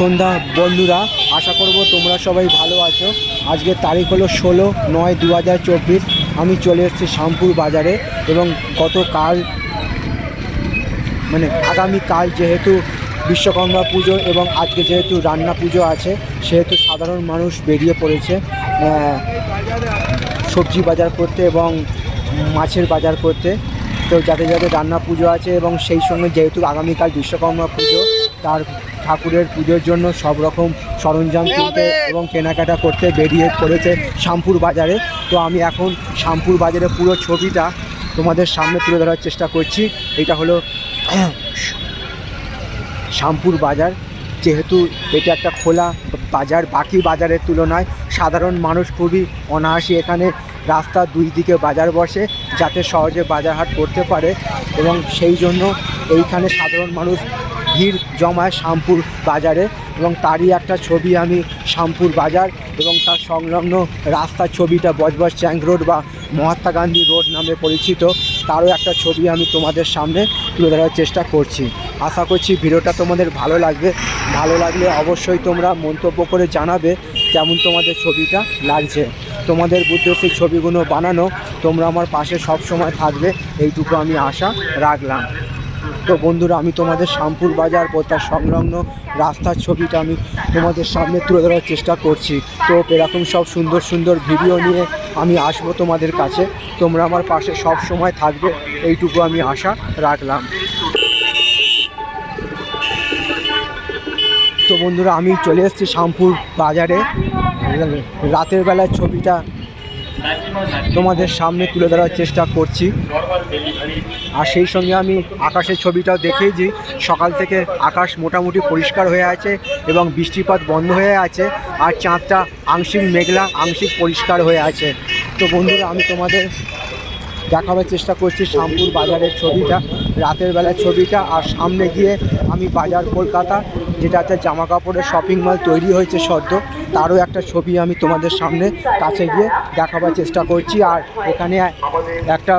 সন্ধ্যা। বন্ধুরা, আশা করব তোমরা সবাই ভালো আছো। আজকের তারিখ হলো ষোলো নয় দু আমি চলে এসেছি শামপুর বাজারে এবং গতকাল মানে আগামীকাল যেহেতু বিশ্বকর্মা পুজো এবং আজকে যেহেতু রান্না পুজো আছে, সেহেতু সাধারণ মানুষ বেরিয়ে পড়েছে সবজি বাজার করতে এবং মাছের বাজার করতে। তো যাদের যাদের রান্না পুজো আছে এবং সেই সঙ্গে যেহেতু আগামীকাল বিশ্বকর্মা পুজো, তার ঠাকুরের পুজোর জন্য সব রকম সরঞ্জাম কিনতে এবং কেনাকাটা করতে বেরিয়ে পড়েছে শামপুর বাজারে। তো আমি এখন শামপুর বাজারে পুরো ছবিটা তোমাদের সামনে তুলে ধরার চেষ্টা করছি। এটা হলো শামপুর বাজার। যেহেতু এটা একটা খোলা বাজার বাকি বাজারের তুলনায় সাধারণ মানুষ খুবই অনায়াসে এখানে রাস্তার দুই দিকে বাজার বসে যাতে সহজে বাজার হাট করতে পারে। এবং সেই জন্য এইখানে সাধারণ মানুষ ভিড় জমায় শামপুর বাজারে এবং তারই একটা ছবি আমি শামপুর বাজার এবং তার সংলগ্ন রাস্তার ছবিটা বজবজ চ্যাং রোড বা মহাত্মা গান্ধী রোড নামে পরিচিত। তারও একটা ছবি আমি তোমাদের সামনে তুলে ধরার চেষ্টা করছি। আশা করছি ভিডিওটা তোমাদের ভালো লাগবে। ভালো লাগলে অবশ্যই তোমরা মন্তব্য করে জানাবে কেমন তোমাদের ছবিটা লাগছে। তোমাদের সেই ছবিগুলো বানানো তোমরা আমার পাশে সব সময় থাকবে। এইটুকু আমি আশা রাখলাম। তো বন্ধুরা, আমি তোমাদের শামপুর বাজার ও তার সংলগ্ন রাস্তার ছবিটা আমি তোমাদের সামনে তুলে ধরার চেষ্টা করছি। তো এরকম সব সুন্দর সুন্দর ভিডিও নিয়ে আমি আসব তোমাদের কাছে। তোমরা আমার পাশে সব সময় থাকবে, এইটুকু আমি আশা রাখলাম। তো বন্ধুরা, আমি চলে এসেছি শামপুর বাজারে। রাতের বেলার ছবিটা তোমাদের সামনে তুলে ধরার চেষ্টা করছি। আর সেই সঙ্গে আমি আকাশের ছবিটাও দেখেইছি সকাল থেকে আকাশ মোটামুটি পরিষ্কার হয়ে আছে এবং বৃষ্টিপাত বন্ধ হয়ে আছে আর চাঁদটা আংশিক মেঘলা, আংশিক পরিষ্কার হয়ে আছে। তো বন্ধুরা, আমি তোমাদের দেখাবার চেষ্টা করছি শামপুর বাজারের ছবিটা, রাতের বেলার ছবিটা। আর সামনে গিয়ে আমি বাজার কলকাতা যেটা একটা জামা কাপড়ের শপিং মল তৈরি হয়েছে সদ্য, তারও একটা ছবি আমি তোমাদের সামনে কাছে গিয়ে দেখাবার চেষ্টা করছি। আর এখানে একটা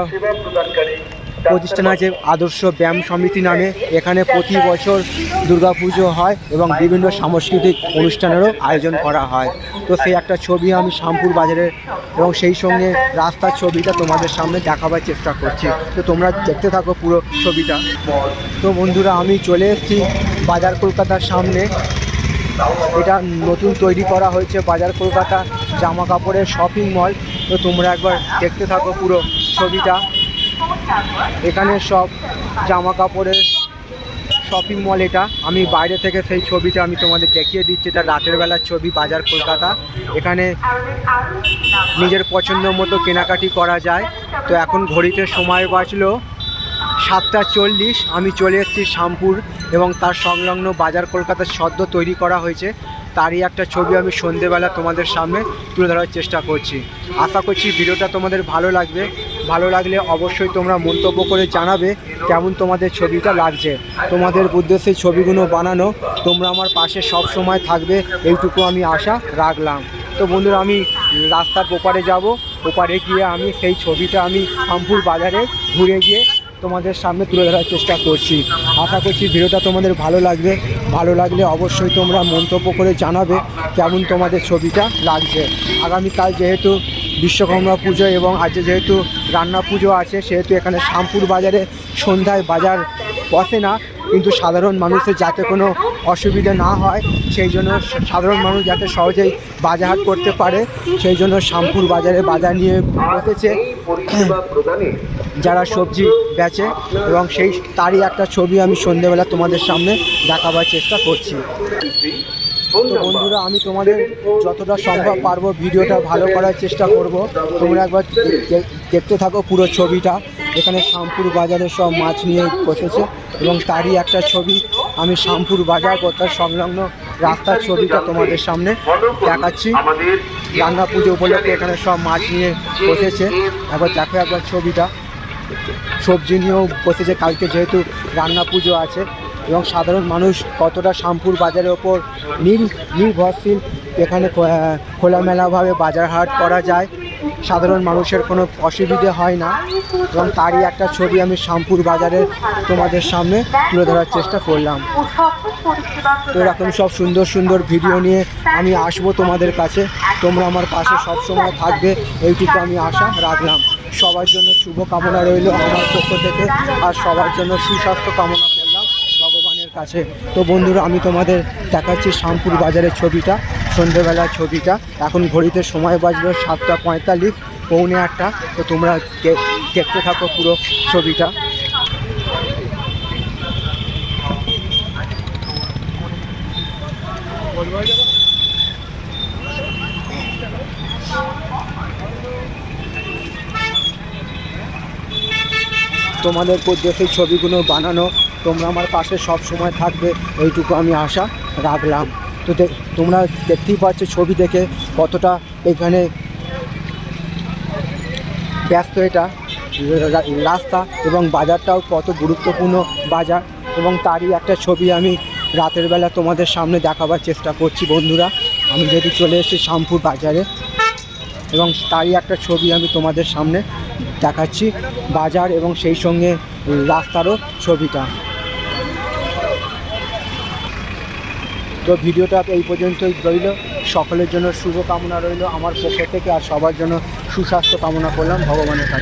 প্রতিষ্ঠান আছে আদর্শ ব্যায়াম সমিতি নামে। এখানে প্রতি বছর দুর্গাপুজো হয় এবং বিভিন্ন সাংস্কৃতিক অনুষ্ঠানেরও আয়োজন করা হয়। তো সেই একটা ছবি আমি শামপুর বাজারে এবং সেই সঙ্গে রাস্তার ছবিটা তোমাদের সামনে দেখাবার চেষ্টা করছি। তো তোমরা দেখতে থাকো পুরো ছবিটা। তো বন্ধুরা, আমি চলে এসেছি বাজার কলকাতার সামনে। এটা নতুন তৈরি করা হয়েছে বাজার কলকাতা জামা কাপড়ের শপিং মল। তো তোমরা একবার দেখতে থাকো পুরো ছবিটা। এখানে সব জামা কাপড়ের শপিং মল এটা। আমি বাইরে থেকে সেই ছবিটা আমি তোমাদের দেখিয়ে দিচ্ছি। এটা রাতের বেলার ছবি, বাজার কলকাতা। এখানে নিজের পছন্দ মতো কেনাকাটি করা যায়। তো এখন ঘড়িতে সময় বাঁচলো সাতটা চল্লিশ। আমি চলে এসেছি শামপুর এবং তার সংলগ্ন বাজার কলকাতার সদ্য তৈরি করা হয়েছে। তারই একটা ছবি আমি সন্ধেবেলা তোমাদের সামনে তুলে ধরার চেষ্টা করছি। আশা করছি ভিডিওটা তোমাদের ভালো লাগবে। ভালো লাগলে অবশ্যই তোমরা মন্তব্য করে জানাবে কেমন তোমাদের ছবিটা লাগছে। তোমাদের উদ্দেশ্যে ছবিগুলো বানানো, তোমরা আমার পাশে সব সময় থাকবে, এইটুকু আমি আশা রাখলাম। তো বন্ধুরা, আমি রাস্তার ওপারে যাব। ওপারে গিয়ে আমি সেই ছবিটা আমি শামপুর বাজারে ঘুরে গিয়ে তোমাদের সামনে তুলে ধরার চেষ্টা করছি। আশা করছি ভিডিওটা তোমাদের ভালো লাগবে। ভালো লাগলে অবশ্যই তোমরা মন্তব্য করে জানাবে কেমন তোমাদের ছবিটা লাগছে। আগামীকাল যেহেতু বিশ্বকর্মা পুজো এবং আজকে যেহেতু রান্না পুজো আছে, সেহেতু এখানে শামপুর বাজারে সন্ধ্যায় বাজার বসে না। কিন্তু সাধারণ মানুষের যাতে কোনো অসুবিধা না হয়, সেই জন্য সাধারণ মানুষ যাতে সহজেই বাজার করতে পারে, সেই জন্য শ্যামপুর বাজারে বাজার নিয়ে বসেছে। যারা সবজি বেচে, এবং সেই, তারই একটা ছবি আমি সন্ধেবেলা তোমাদের সামনে দেখাবার চেষ্টা করছি। তো বন্ধুরা আমি তোমাদের যতটা সম্ভব পারব ভিডিওটা ভালো করার চেষ্টা করব। তোমরা একবার দেখতে থাকো পুরো ছবিটা। এখানে শামপুর বাজারে সব মাছ নিয়ে বসেছে এবং তারই একটা ছবি। আমি শামপুর বাজার তার সংলগ্ন রাস্তার ছবিটা তোমাদের সামনে দেখাচ্ছি। রান্না পুজো উপলক্ষে এখানে সব মাছ নিয়ে বসেছে। একবার দেখো একবার ছবিটা। সবজি নিয়েও বসেছে। কালকে যেহেতু রান্না পুজো আছে এবং সাধারণ মানুষ কতটা শামপুর বাজারের ওপর নির নির্ভরশীল, এখানে খোলামেলাভাবে বাজার হাট করা যায়। সাধারণ মানুষের কোনো অসুবিধে হয় না এবং তারই একটা ছবি আমি শামপুর বাজারে তোমাদের সামনে তুলে ধরার চেষ্টা করলাম। তো এরকম সব সুন্দর সুন্দর ভিডিও নিয়ে আমি আসব তোমাদের কাছে। তোমরা আমার পাশে সব সময় থাকবে, এইটুকু আমি আশা রাখলাম। সবার জন্য শুভ কামনা রইল আমার পক্ষ থেকে, আর সবার জন্য সুস্বাস্থ্য কামনা কাছে। তো বন্ধুরা, আমি তোমাদের দেখাচ্ছি শামপুর বাজারের ছবিটা, সন্ধেবেলার ছবিটা। এখন ঘড়িতে সময় বাজলো সাতটা পঁয়তাল্লিশ, পৌনে আটটা। তো তোমরা দেখতে থাকো পুরো ছবিটা। তোমাদের উদ্দেশ্যে ছবিগুলো বানানো, তোমরা আমার পাশে সব সময় থাকবে, এইটুকু আমি আশা রাখলাম। তো তোমরা দেখতেই পাচ্ছ ছবি দেখে কতটা এখানে ব্যস্ত এটা। রাস্তা এবং বাজারটাও কত গুরুত্বপূর্ণ বাজার এবং তারই একটা ছবি আমি রাতের বেলা তোমাদের সামনে দেখাবার চেষ্টা করছি বন্ধুরা। আমি যদি চলে এসেছি শ্যামপুর বাজারে এবং তারই একটা ছবি আমি তোমাদের সামনে দেখাচ্ছি বাজার এবং সেই সঙ্গে রাস্তারও ছবিটা। তো ভিডিওটা এই পর্যন্তই রইল। সকলের জন্য শুভ কামনা রইল আমার পক্ষ থেকে আর সবার জন্য সুস্বাস্থ্য কামনা করলাম। ভগবানের কাছে।